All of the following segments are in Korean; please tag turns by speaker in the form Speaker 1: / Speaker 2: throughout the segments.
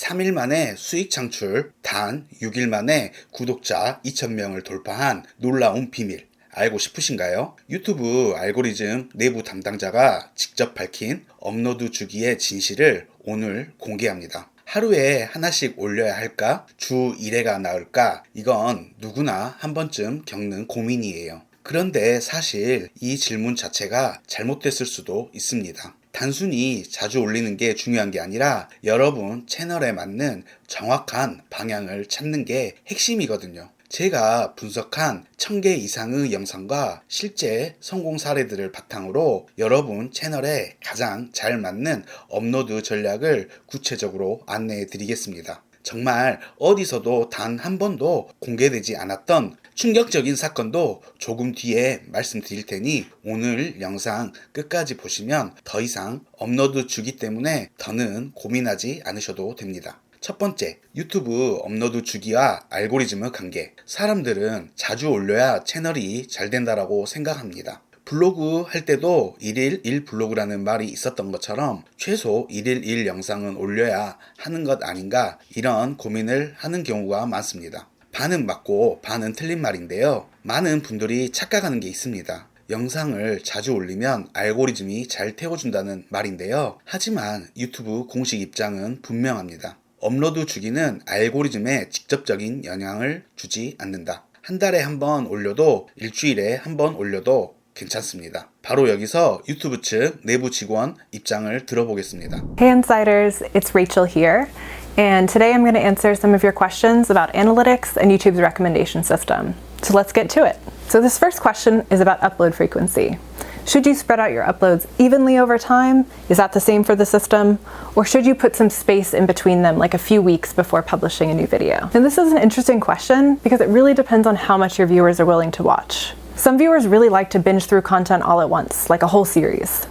Speaker 1: 3일 만에 수익 창출, 단 6일 만에 구독자 2,000명을 돌파한 놀라운 비밀. 알고 싶으신가요? 유튜브 알고리즘 내부 담당자가 직접 밝힌 업로드 주기의 진실을 오늘 공개합니다. 하루에 하나씩 올려야 할까? 주 1회가 나을까? 이건 누구나 한 번쯤 겪는 고민이에요. 그런데 사실 이 질문 자체가 잘못됐을 수도 있습니다. 단순히 자주 올리는 게 중요한 게 아니라 여러분 채널에 맞는 정확한 방향을 찾는 게 핵심이거든요. 제가 분석한 1000개 이상의 영상과 실제 성공 사례들을 바탕으로 여러분 채널에 가장 잘 맞는 업로드 전략을 구체적으로 안내해 드리겠습니다. 정말 어디서도 단 한 번도 공개되지 않았던 충격적인 사건도 조금 뒤에 말씀드릴 테니 오늘 영상 끝까지 보시면 더 이상 업로드 주기 때문에 더는 고민하지 않으셔도 됩니다. 첫 번째, 유튜브 업로드 주기와 알고리즘의 관계. 사람들은 자주 올려야 채널이 잘 된다라고 생각합니다. 블로그 할 때도 1일 1 블로그라는 말이 있었던 것처럼 최소 1일 1 영상은 올려야 하는 것 아닌가 이런 고민을 하는 경우가 많습니다. 반은 맞고 반은 틀린 말인데요. 많은 분들이 착각하는 게 있습니다. 영상을 자주 올리면 알고리즘이 잘 태워준다는 말인데요. 하지만 유튜브 공식 입장은 분명합니다. 업로드 주기는 알고리즘에 직접적인 영향을 주지 않는다. 한 달에 한 번 올려도 일주일에 한 번 올려도 괜찮습니다. 바로 여기서 유튜브 측 내부 직원 입장을 들어보겠습니다.
Speaker 2: Hey Insiders, it's Rachel here, and today I'm going to answer some of your questions about analytics and YouTube's recommendation system. So let's get to it. So, this first question is about upload frequency. Should you spread out your uploads evenly over time? Is that the same for the system? Or should you put some space in between them, like a few weeks before publishing a new video? And this is an interesting question because it really depends on how much your viewers are willing to watch. Some viewers really like to binge through content all at once, like a whole series.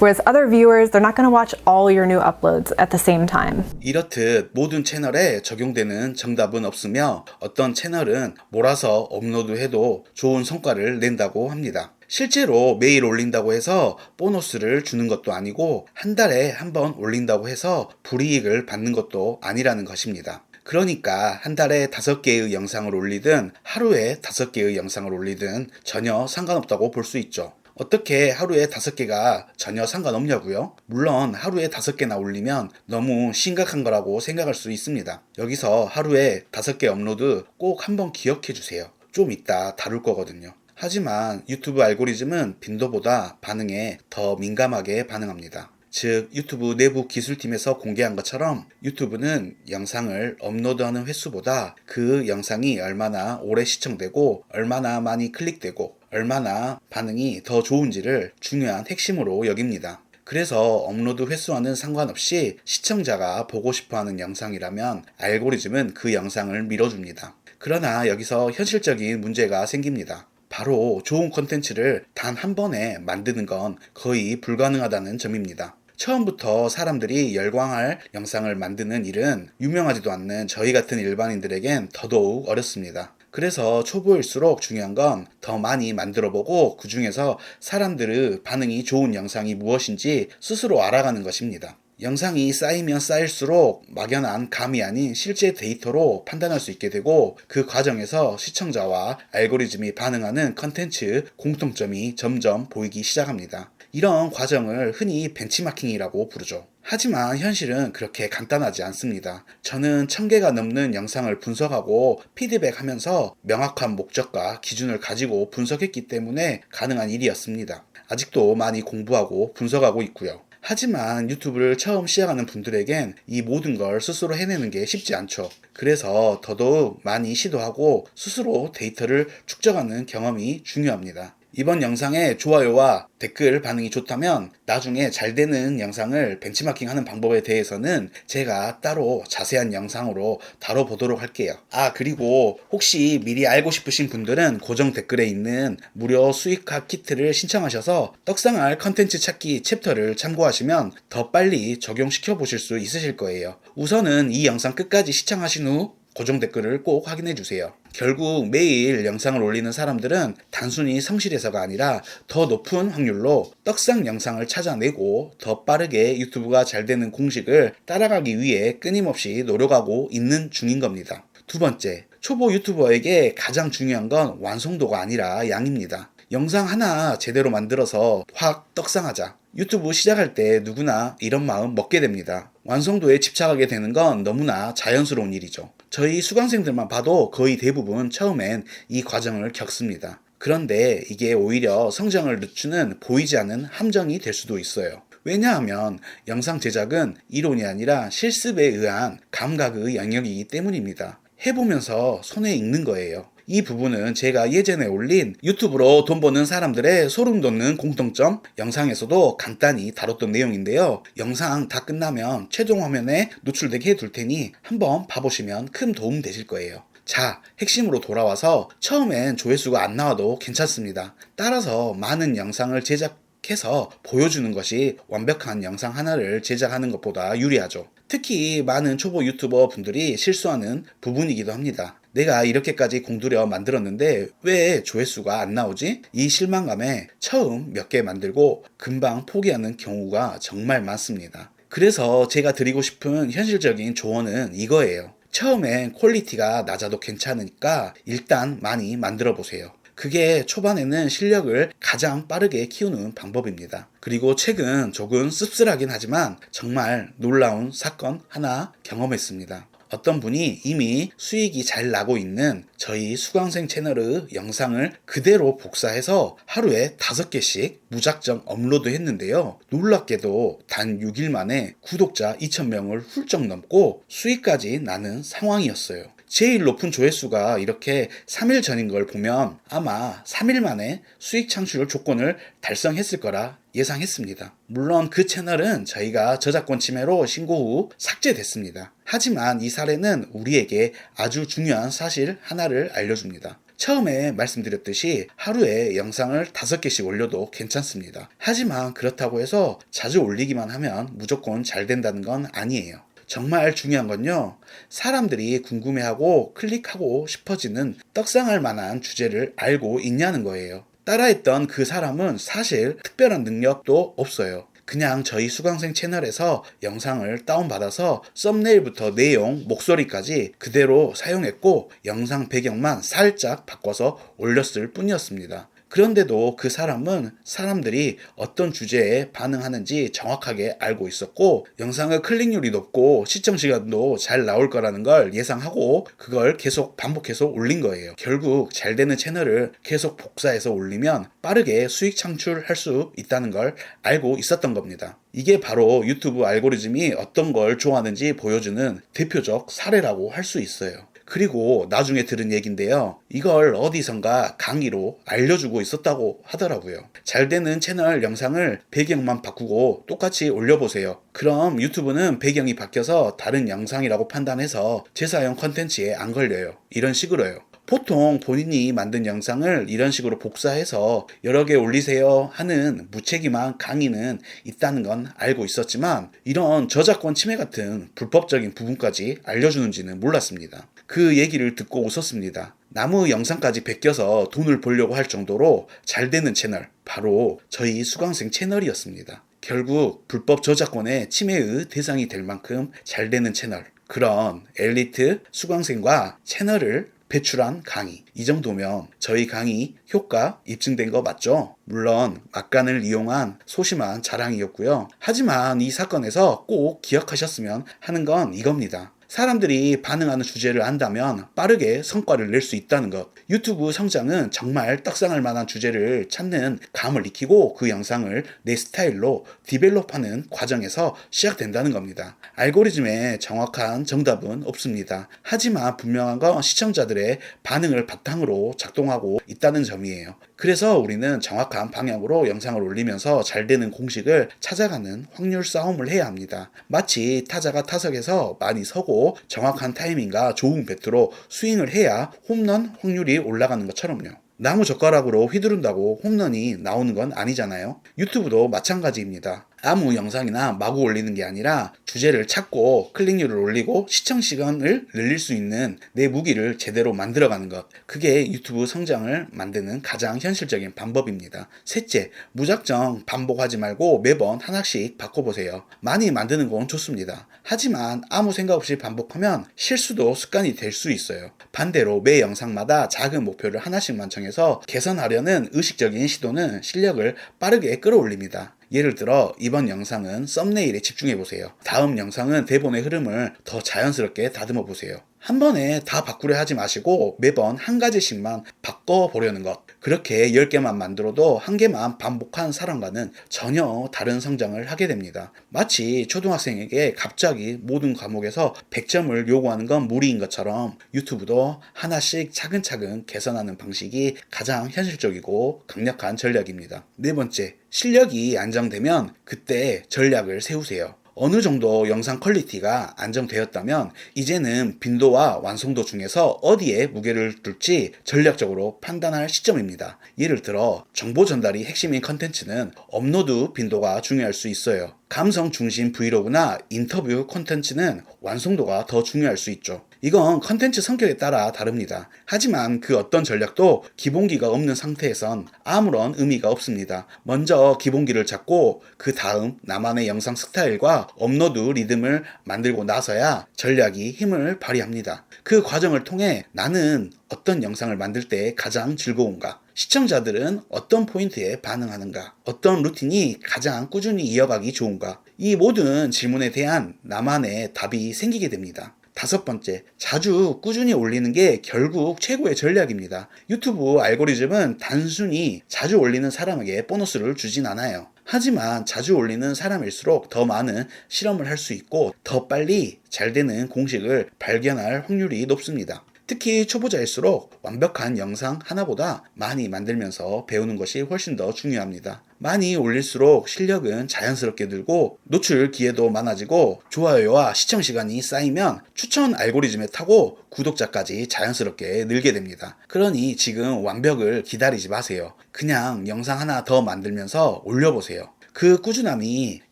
Speaker 2: Whereas other viewers, they're not going to watch all your new uploads at the same time.
Speaker 1: 이렇듯 모든 채널에 적용되는 정답은 없으며 어떤 채널은 몰아서 업로드해도 좋은 성과를 낸다고 합니다. 실제로 매일 올린다고 해서 보너스를 주는 것도 아니고 한 달에 한 번 올린다고 해서 불이익을 받는 것도 아니라는 것입니다. 그러니까 한 달에 다섯 개의 영상을 올리든 하루에 다섯 개의 영상을 올리든 전혀 상관없다고 볼 수 있죠. 어떻게 하루에 다섯 개가 전혀 상관없냐고요? 물론 하루에 다섯 개나 올리면 너무 심각한 거라고 생각할 수 있습니다. 여기서 하루에 다섯 개 업로드 꼭 한번 기억해 주세요. 좀 이따 다룰 거거든요. 하지만 유튜브 알고리즘은 빈도보다 반응에 더 민감하게 반응합니다. 즉 유튜브 내부 기술팀에서 공개한 것처럼 유튜브는 영상을 업로드하는 횟수보다 그 영상이 얼마나 오래 시청되고 얼마나 많이 클릭되고 얼마나 반응이 더 좋은지를 중요한 핵심으로 여깁니다. 그래서 업로드 횟수와는 상관없이 시청자가 보고 싶어 하는 영상이라면 알고리즘은 그 영상을 밀어줍니다. 그러나 여기서 현실적인 문제가 생깁니다. 바로 좋은 콘텐츠를 단 한 번에 만드는 건 거의 불가능하다는 점입니다. 처음부터 사람들이 열광할 영상을 만드는 일은 유명하지도 않는 저희 같은 일반인들에겐 더더욱 어렵습니다. 그래서 초보일수록 중요한 건 더 많이 만들어 보고 그 중에서 사람들의 반응이 좋은 영상이 무엇인지 스스로 알아가는 것입니다. 영상이 쌓이면 쌓일수록 막연한 감이 아닌 실제 데이터로 판단할 수 있게 되고 그 과정에서 시청자와 알고리즘이 반응하는 컨텐츠 공통점이 점점 보이기 시작합니다. 이런 과정을 흔히 벤치마킹이라고 부르죠. 하지만 현실은 그렇게 간단하지 않습니다. 저는 1000개가 넘는 영상을 분석하고 피드백 하면서 명확한 목적과 기준을 가지고 분석했기 때문에 가능한 일이었습니다. 아직도 많이 공부하고 분석하고 있고요. 하지만 유튜브를 처음 시작하는 분들에겐 이 모든 걸 스스로 해내는 게 쉽지 않죠. 그래서 더더욱 많이 시도하고 스스로 데이터를 축적하는 경험이 중요합니다. 이번 영상에 좋아요와 댓글 반응이 좋다면 나중에 잘 되는 영상을 벤치마킹 하는 방법에 대해서는 제가 따로 자세한 영상으로 다뤄보도록 할게요. 아, 그리고 혹시 미리 알고 싶으신 분들은 고정 댓글에 있는 무료 수익학 키트를 신청하셔서 떡상할 컨텐츠 찾기 챕터를 참고하시면 더 빨리 적용시켜 보실 수 있으실 거예요. 우선은 이 영상 끝까지 시청하신 후 고정 댓글을 꼭 확인해 주세요. 결국 매일 영상을 올리는 사람들은 단순히 성실해서가 아니라 더 높은 확률로 떡상 영상을 찾아내고 더 빠르게 유튜브가 잘 되는 공식을 따라가기 위해 끊임없이 노력하고 있는 중인 겁니다. 두 번째, 초보 유튜버에게 가장 중요한 건 완성도가 아니라 양입니다. 영상 하나 제대로 만들어서 확 떡상하자. 유튜브 시작할 때 누구나 이런 마음 먹게 됩니다. 완성도에 집착하게 되는 건 너무나 자연스러운 일이죠. 저희 수강생들만 봐도 거의 대부분 처음엔 이 과정을 겪습니다. 그런데 이게 오히려 성장을 늦추는 보이지 않는 함정이 될 수도 있어요. 왜냐하면 영상 제작은 이론이 아니라 실습에 의한 감각의 영역이기 때문입니다. 해보면서 손에 익는 거예요. 이 부분은 제가 예전에 올린 유튜브로 돈 버는 사람들의 소름 돋는 공통점 영상에서도 간단히 다뤘던 내용인데요. 영상 다 끝나면 최종 화면에 노출되게 해둘 테니 한번 봐보시면 큰 도움 되실 거예요. 자, 핵심으로 돌아와서 처음엔 조회수가 안 나와도 괜찮습니다. 따라서 많은 영상을 제작 해서 보여주는 것이 완벽한 영상 하나를 제작하는 것보다 유리하죠. 특히 많은 초보 유튜버 분들이 실수하는 부분이기도 합니다. 내가 이렇게까지 공들여 만들었는데 왜 조회수가 안 나오지? 이 실망감에 처음 몇 개 만들고 금방 포기하는 경우가 정말 많습니다. 그래서 제가 드리고 싶은 현실적인 조언은 이거예요. 처음엔 퀄리티가 낮아도 괜찮으니까 일단 많이 만들어 보세요. 그게 초반에는 실력을 가장 빠르게 키우는 방법입니다. 그리고 최근 조금 씁쓸하긴 하지만 정말 놀라운 사건 하나 경험했습니다. 어떤 분이 이미 수익이 잘 나고 있는 저희 수강생 채널의 영상을 그대로 복사해서 하루에 5개씩 무작정 업로드 했는데요. 놀랍게도 단 6일 만에 구독자 2,000명을 훌쩍 넘고 수익까지 나는 상황이었어요. 제일 높은 조회수가 이렇게 3일 전인 걸 보면 아마 3일 만에 수익 창출 조건을 달성했을 거라 예상했습니다. 물론 그 채널은 저희가 저작권 침해로 신고 후 삭제됐습니다. 하지만 이 사례는 우리에게 아주 중요한 사실 하나를 알려줍니다. 처음에 말씀드렸듯이 하루에 영상을 5개씩 올려도 괜찮습니다. 하지만 그렇다고 해서 자주 올리기만 하면 무조건 잘 된다는 건 아니에요. 정말 중요한 건요. 사람들이 궁금해하고 클릭하고 싶어지는 떡상할 만한 주제를 알고 있냐는 거예요. 따라했던 그 사람은 사실 특별한 능력도 없어요. 그냥 저희 수강생 채널에서 영상을 다운받아서 썸네일부터 내용, 목소리까지 그대로 사용했고 영상 배경만 살짝 바꿔서 올렸을 뿐이었습니다. 그런데도 그 사람은 사람들이 어떤 주제에 반응하는지 정확하게 알고 있었고 영상의 클릭률이 높고 시청 시간도 잘 나올 거라는 걸 예상하고 그걸 계속 반복해서 올린 거예요. 결국 잘 되는 채널을 계속 복사해서 올리면 빠르게 수익 창출할 수 있다는 걸 알고 있었던 겁니다. 이게 바로 유튜브 알고리즘이 어떤 걸 좋아하는지 보여주는 대표적 사례라고 할 수 있어요. 그리고 나중에 들은 얘긴데요. 이걸 어디선가 강의로 알려주고 있었다고 하더라고요. 잘 되는 채널 영상을 배경만 바꾸고 똑같이 올려보세요. 그럼 유튜브는 배경이 바뀌어서 다른 영상이라고 판단해서 재사용 컨텐츠에 안 걸려요. 이런 식으로요. 보통 본인이 만든 영상을 이런 식으로 복사해서 여러 개 올리세요 하는 무책임한 강의는 있다는 건 알고 있었지만 이런 저작권 침해 같은 불법적인 부분까지 알려주는지는 몰랐습니다. 그 얘기를 듣고 웃었습니다. 나무 영상까지 베껴서 돈을 벌려고 할 정도로 잘 되는 채널, 바로 저희 수강생 채널이었습니다. 결국 불법 저작권의 침해의 대상이 될 만큼 잘 되는 채널, 그런 엘리트 수강생과 채널을 배출한 강의. 이 정도면 저희 강의 효과 입증된 거 맞죠? 물론 막간을 이용한 소심한 자랑이었고요. 하지만 이 사건에서 꼭 기억하셨으면 하는 건 이겁니다. 사람들이 반응하는 주제를 안다면 빠르게 성과를 낼 수 있다는 것. 유튜브 성장은 정말 떡상할 만한 주제를 찾는 감을 익히고 그 영상을 내 스타일로 디벨롭하는 과정에서 시작된다는 겁니다. 알고리즘에 정확한 정답은 없습니다. 하지만 분명한 건 시청자들의 반응을 바탕으로 작동하고 있다는 점이에요. 그래서 우리는 정확한 방향으로 영상을 올리면서 잘 되는 공식을 찾아가는 확률 싸움을 해야 합니다. 마치 타자가 타석에서 많이 서고 정확한 타이밍과 좋은 배트로 스윙을 해야 홈런 확률이 올라가는 것처럼요. 나무 젓가락으로 휘두른다고 홈런이 나오는 건 아니잖아요. 유튜브도 마찬가지입니다. 아무 영상이나 마구 올리는 게 아니라 주제를 찾고 클릭률을 올리고 시청 시간을 늘릴 수 있는 내 무기를 제대로 만들어가는 것. 그게 유튜브 성장을 만드는 가장 현실적인 방법입니다. 셋째, 무작정 반복하지 말고 매번 하나씩 바꿔보세요. 많이 만드는 건 좋습니다. 하지만 아무 생각 없이 반복하면 실수도 습관이 될 수 있어요. 반대로 매 영상마다 작은 목표를 하나씩만 정해서 개선하려는 의식적인 시도는 실력을 빠르게 끌어올립니다. 예를 들어 이번 영상은 썸네일에 집중해 보세요. 다음 영상은 대본의 흐름을 더 자연스럽게 다듬어 보세요. 한 번에 다 바꾸려 하지 마시고 매번 한 가지씩만 바꿔 보려는 것. 그렇게 10개만 만들어도 한 개만 반복한 사람과는 전혀 다른 성장을 하게 됩니다. 마치 초등학생에게 갑자기 모든 과목에서 100점을 요구하는 건 무리인 것처럼 유튜브도 하나씩 차근차근 개선하는 방식이 가장 현실적이고 강력한 전략입니다. 네 번째, 실력이 안정되면 그때 전략을 세우세요. 어느 정도 영상 퀄리티가 안정되었다면 이제는 빈도와 완성도 중에서 어디에 무게를 둘지 전략적으로 판단할 시점입니다. 예를 들어 정보 전달이 핵심인 컨텐츠는 업로드 빈도가 중요할 수 있어요. 감성 중심 브이로그나 인터뷰 콘텐츠는 완성도가 더 중요할 수 있죠. 이건 컨텐츠 성격에 따라 다릅니다. 하지만 그 어떤 전략도 기본기가 없는 상태에선 아무런 의미가 없습니다. 먼저 기본기를 잡고 그 다음 나만의 영상 스타일과 업로드 리듬을 만들고 나서야 전략이 힘을 발휘합니다. 그 과정을 통해 나는 어떤 영상을 만들 때 가장 즐거운가? 시청자들은 어떤 포인트에 반응하는가? 어떤 루틴이 가장 꾸준히 이어가기 좋은가? 이 모든 질문에 대한 나만의 답이 생기게 됩니다. 다섯 번째, 자주 꾸준히 올리는 게 결국 최고의 전략입니다. 유튜브 알고리즘은 단순히 자주 올리는 사람에게 보너스를 주진 않아요. 하지만 자주 올리는 사람일수록 더 많은 실험을 할 수 있고 더 빨리 잘 되는 공식을 발견할 확률이 높습니다. 특히 초보자일수록 완벽한 영상 하나보다 많이 만들면서 배우는 것이 훨씬 더 중요합니다. 많이 올릴수록 실력은 자연스럽게 늘고 노출 기회도 많아지고 좋아요와 시청 시간이 쌓이면 추천 알고리즘에 타고 구독자까지 자연스럽게 늘게 됩니다. 그러니 지금 완벽을 기다리지 마세요. 그냥 영상 하나 더 만들면서 올려보세요. 그 꾸준함이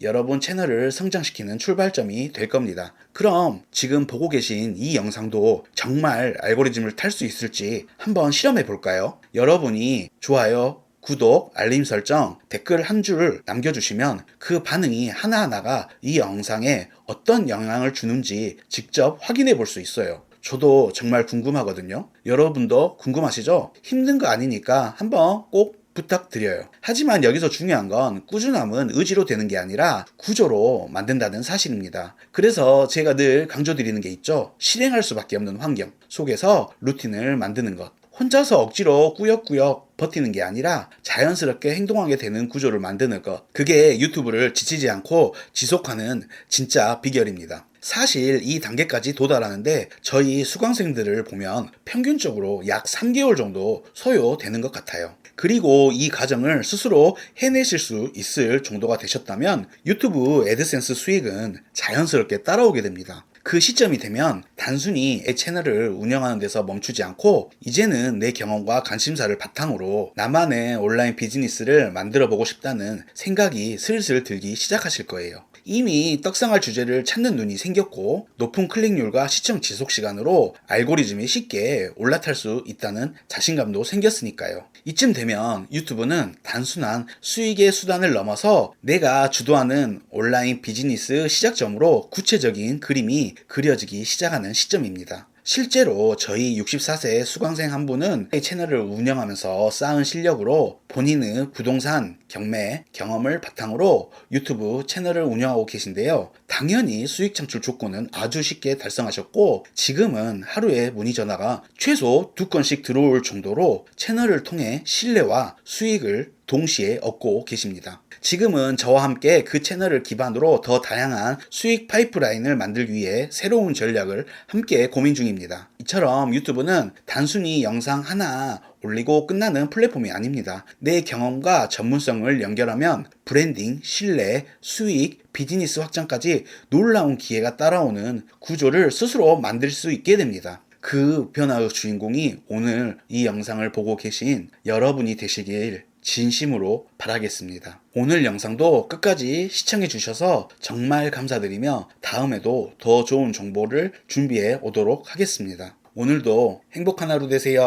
Speaker 1: 여러분 채널을 성장시키는 출발점이 될 겁니다. 그럼 지금 보고 계신 이 영상도 정말 알고리즘을 탈 수 있을지 한번 실험해 볼까요? 여러분이 좋아요, 구독, 알림 설정, 댓글 한 줄 남겨주시면 그 반응이 하나하나가 이 영상에 어떤 영향을 주는지 직접 확인해 볼 수 있어요. 저도 정말 궁금하거든요. 여러분도 궁금하시죠? 힘든 거 아니니까 한번 꼭 부탁드려요. 하지만 여기서 중요한 건 꾸준함은 의지로 되는 게 아니라 구조로 만든다는 사실입니다. 그래서 제가 늘 강조드리는 게 있죠. 실행할 수밖에 없는 환경 속에서 루틴을 만드는 것. 혼자서 억지로 꾸역꾸역 버티는 게 아니라 자연스럽게 행동하게 되는 구조를 만드는 것. 그게 유튜브를 지치지 않고 지속하는 진짜 비결입니다. 사실 이 단계까지 도달하는데 저희 수강생들을 보면 평균적으로 약 3개월 정도 소요되는 것 같아요. 그리고 이 과정을 스스로 해내실 수 있을 정도가 되셨다면 유튜브 애드센스 수익은 자연스럽게 따라오게 됩니다. 그 시점이 되면 단순히 애 채널을 운영하는 데서 멈추지 않고 이제는 내 경험과 관심사를 바탕으로 나만의 온라인 비즈니스를 만들어 보고 싶다는 생각이 슬슬 들기 시작하실 거예요. 이미 떡상할 주제를 찾는 눈이 생겼고 높은 클릭률과 시청 지속 시간으로 알고리즘이 쉽게 올라탈 수 있다는 자신감도 생겼으니까요. 이쯤 되면 유튜브는 단순한 수익의 수단을 넘어서 내가 주도하는 온라인 비즈니스 시작점으로 구체적인 그림이 그려지기 시작하는 시점입니다. 실제로 저희 64세 수강생 한 분은 이 채널을 운영하면서 쌓은 실력으로 본인의 부동산, 경매, 경험을 바탕으로 유튜브 채널을 운영하고 계신데요. 당연히 수익 창출 조건은 아주 쉽게 달성하셨고 지금은 하루에 문의 전화가 최소 두 건씩 들어올 정도로 채널을 통해 신뢰와 수익을 동시에 얻고 계십니다. 지금은 저와 함께 그 채널을 기반으로 더 다양한 수익 파이프라인을 만들기 위해 새로운 전략을 함께 고민 중입니다. 이처럼 유튜브는 단순히 영상 하나 올리고 끝나는 플랫폼이 아닙니다. 내 경험과 전문성을 연결하면 브랜딩, 신뢰, 수익, 비즈니스 확장까지 놀라운 기회가 따라오는 구조를 스스로 만들 수 있게 됩니다. 그 변화의 주인공이 오늘 이 영상을 보고 계신 여러분이 되시길 진심으로 바라겠습니다. 오늘 영상도 끝까지 시청해 주셔서 정말 감사드리며 다음에도 더 좋은 정보를 준비해 오도록 하겠습니다. 오늘도 행복한 하루 되세요.